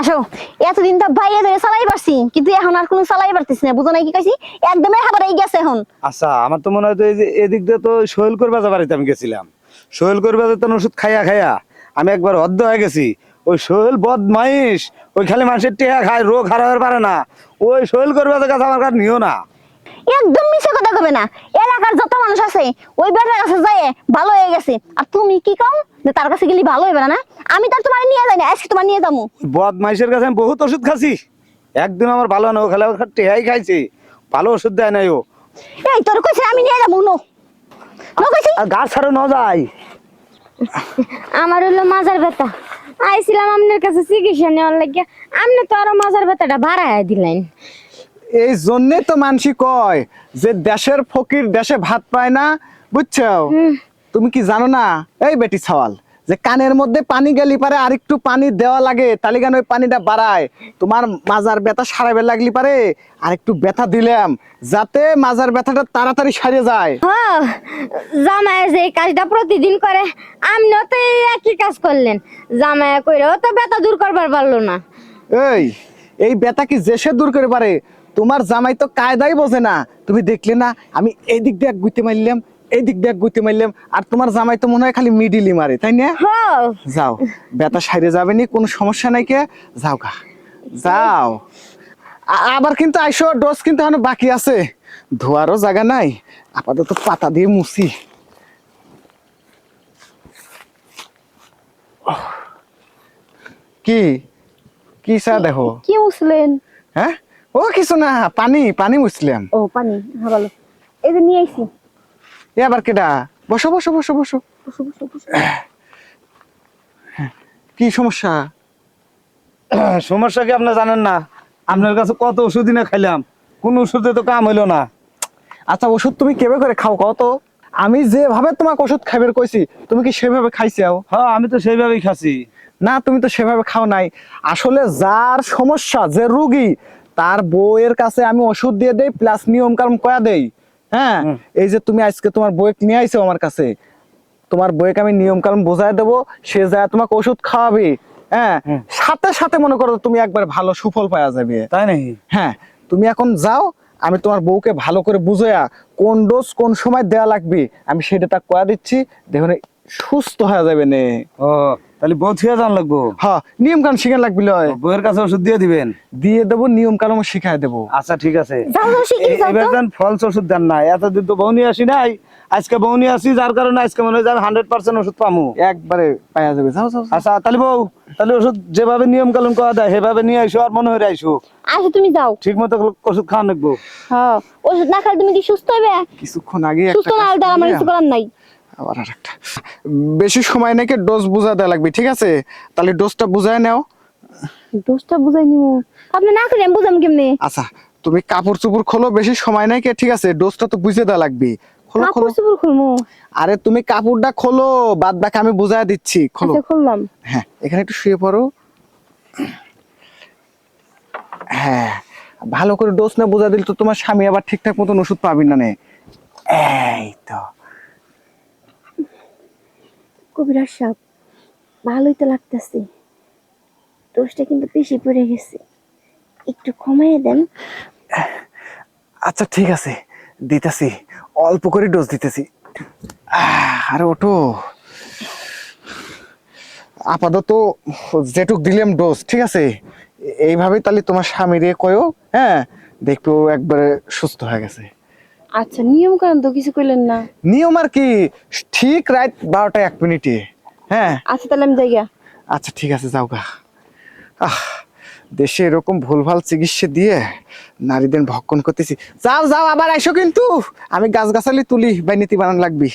আসো, এতদিন তো ভাই ধরে চালাই পারছি, কিন্তু এখন আর কোনো চালাই পারতেছি না, বুঝো না কি কইছি? একদমই খাবার এই গেছে এখন। আচ্ছা আমার তো মনে হয় তো এই যে এদিক দিয়ে তো সোহেল করবা বাড়িতে আমি গেছিলাম। সোহেল করবাজা তো ওষুধ খাইয়া খাইয়া আমি একবার অদ্ধ হয়ে গেছি। ওই সোহেল বদমাইশ, ওই খালি মানুষের টেহা খায়, রোগ হারাবার পারে না। ওই সোহেল করবা কাছে আমার কাছে নিও না। একদম মিছে কথা কবে না? এলাকার যত মানুষ আছে ওই বেটার কাছে যায় ভালো হয়ে গেছে। আর তুমি কি কও? যে তার কাছে গেলি ভালো হইবে না আমি তার তোমার নিয়ে যাই না আজকে তোমার নিয়ে যাব বদমাইশের কাছে আমি বহুত ওষুধ খাচ্ছি। একদিন আমার ভালো না ও খালি টেহাই খাইছে। ভালো ওষুধ দেয় নাই ও। এই তোর কইছে আমি নিয়ে যাব নো। নো কইছি? আর গাছ ছাড়ো ন যায় আমার হলো মাজার ব্যথা। আইছিলাম আপনার কাছে চিকিৎসা নেওয়ার লাগিয়া। আপনি তো আরও মাজার ব্যথাটা বাড়ায় দিলেন। এই জন্যে তো মানসি কয় যে দেশের ফকির দেশে ভাত পায় না বুঝছ? তুমি কি জানো না? এই বেটি সওয়াল যে কানের মধ্যে পানি গেলি পারে আর একটু পানি দেওয়া লাগে তাহলে কেন ওই পানিটা বাড়ায়। তোমার মাজার ব্যথা সারাবে লাগলি পারে আর একটু ব্যথা দিলাম যাতে মাজার ব্যথাটা তাড়াতাড়ি সারিয়ে যায়। হ জামাই যে কাজটা প্রতিদিন করে আপনিও তো এই একই কাজ করলেন। জামাই কইরেও তো ব্যথা দূর করবার পারল না। এই এই ব্যথা কি যে সে দূর করে পারে? তোমার জামাই তো কায়দাই বোঝে না। তুমি দেখলে না আমি এই দিক দিয়ে গুইতে মারলাম এই দিক দিয়ে গুইতে মারলাম আর তোমার জামাই তো মনে হয় খালি মিডিলি মারে তাই না? যাও ব্যথা সাইরে যাবে নি কোনো সমস্যা নাই কে? যাও গা যাও। আবার কিন্তু আইসো ডোজ কিন্তু এখনও বাকি আছে। ধোয়ারও জায়গা নাই আপাতত পাতা দিয়ে মুছি। কি? কি চা দেখো? কি মুসলেন হ্যাঁ? ও কিছু না পানি পানি মুছলাম ও পানি হ্যাঁ ভালো। এই যে নিয়ে আইছি। এ আবার কেডা? বসো বসো বসো বসো। বসো, বসো, বসো। কি সমস্যা? সমস্যা কি আপনি জানেন না? আপনার কাছে কত ওষুধই না খাইলাম। কোন ওষুধে তো কাম হইল না। আচ্ছা ওষুধ তুমি কেবে করে খাও কত আমি যেভাবে তোমাকে ওষুধ খাইবার কইছি তুমি কি সেভাবে খাইছাও হ্যাঁ আমি তো সেইভাবেই খাচ্ছি। না তুমি তো সেভাবে খাও নাই। আসলে যার সমস্যা যে রুগী তার বউয়ের কাছে আমি ওষুধ দিয়ে দেই প্লাস নিয়ম কানুন কয়া দেই। হ্যাঁ? এই যে তুমি আজকে তোমার বউয়ে নিয়ে আইছো আমার কাছে তোমার বউকে আমি নিয়ম কানুন বোঝাই দেবো সে যায় তোমাকে ওষুধ খাওয়াবে। হ্যাঁ? সাথে সাথে মনে করো তুমি একবার ভালো সুফল পাওয়া যাবে। তাই নাকি? হ্যাঁ? তুমি এখন যাও আমি তোমার বউকে ভালো করে বুঝাইয়া কোন ডোজ কোন সময় দেওয়া লাগবে আমি সেটা তা কয়া দিচ্ছি দেখুন সুস্থ হয়ে যাবে নে। ও। তাহলে বউ থুয়ে যান লাগবো। হ্যাঁ নিয়ম কানুন শিখে লাগবে লয়। বউয়ের কাছে ওষুধ দিয়ে দিবেন? দিয়ে দেবো নিয়ম কানুন শিখাই দেবো। আচ্ছা ঠিক আছে। এবার দেন ফলস ওষুধ দেন না। এতদিন তো বউ নিয়ে আসি নাই। আজকে বউ নিয়ে আসি যার কারণে আজকে মনে হয় হান্ড্রেড পার্সেন্ট ওষুধ পামু। একবারে পাওয়া যাবে। যাও যাও। আচ্ছা তাহলে বউ তাহলে ওষুধ যেভাবে নিয়ম কানুন করা দেয় সেভাবে নিয়ে আইসো আর মনে হয়ে আইসো। আসো তুমি যাও। ঠিক মতো ওষুধ খাওয়া লাগবো। হ্যাঁ ওষুধ না খালে তুমি কি সুস্থ হবে কিছুক্ষণ আগে সুস্থ না হলে আমার কিছু করার নাই। আবার আরেকটা। বেশি সময় নাকি ডোজ বুঝা দেওয়া লাগবে ঠিক আছে? তাহলে ডোজটা বুঝায় নাও। দোষটা বুঝাই নিব আপনি না করে বুঝাম কেমনে? আচ্ছা তুমি কাপড় চোপড় খোলো বেশি সময় নাই কে ঠিক আছে? ডোজটা তো বুঝে দেওয়া লাগবে। খোলো খোলো। কাপড় চোপড় খুলবো আরে তুমি কাপড়টা খোলো বাদ বাকি আমি বুঝাই দিচ্ছি। খোলো। আচ্ছা খুললাম। হ্যাঁ এখানে একটু শুয়ে পড়ো। হ্যাঁ ভালো করে ডোজ না বোঝা দিল তো তোমার স্বামী আবার ঠিকঠাক মতন ওষুধ পাবি না নে। এই তো। কবিরাজ সাহেব, ভালোই তো লাগতেছে। দোষটা কিন্তু বেশি পড়ে গেছে। একটু কমাইয়ে দেন। আচ্ছা ঠিক আছে। দিতেছি। অল্প করে ডোজ দিতেছি। আরে ওঠো। আপাতত যেটুক দিলাম ডোজ, ঠিক আছে? এইভাবে তাহলে তোমার স্বামী স্বামীরে কয়ও হ্যাঁ? দেখব একবারে সুস্থ হয়ে গেছে। আচ্ছা নিয়ম কারণ তো কিছু কইলেন না। নিয়ম আর কি ঠিক রাত বারোটা এক মিনিটে হ্যাঁ। আচ্ছা তাহলে আমি যাই গা। আচ্ছা ঠিক আছে যাও গা। আহ দেশে এরকম ভুলভাল চিকিৎসা দিয়ে নারীদের ভক্ষণ করতেছি। যাও যাও আবার আইসো কিন্তু। আমি গাছ গাছালি তুলি বা নীতি বানান লাগবি।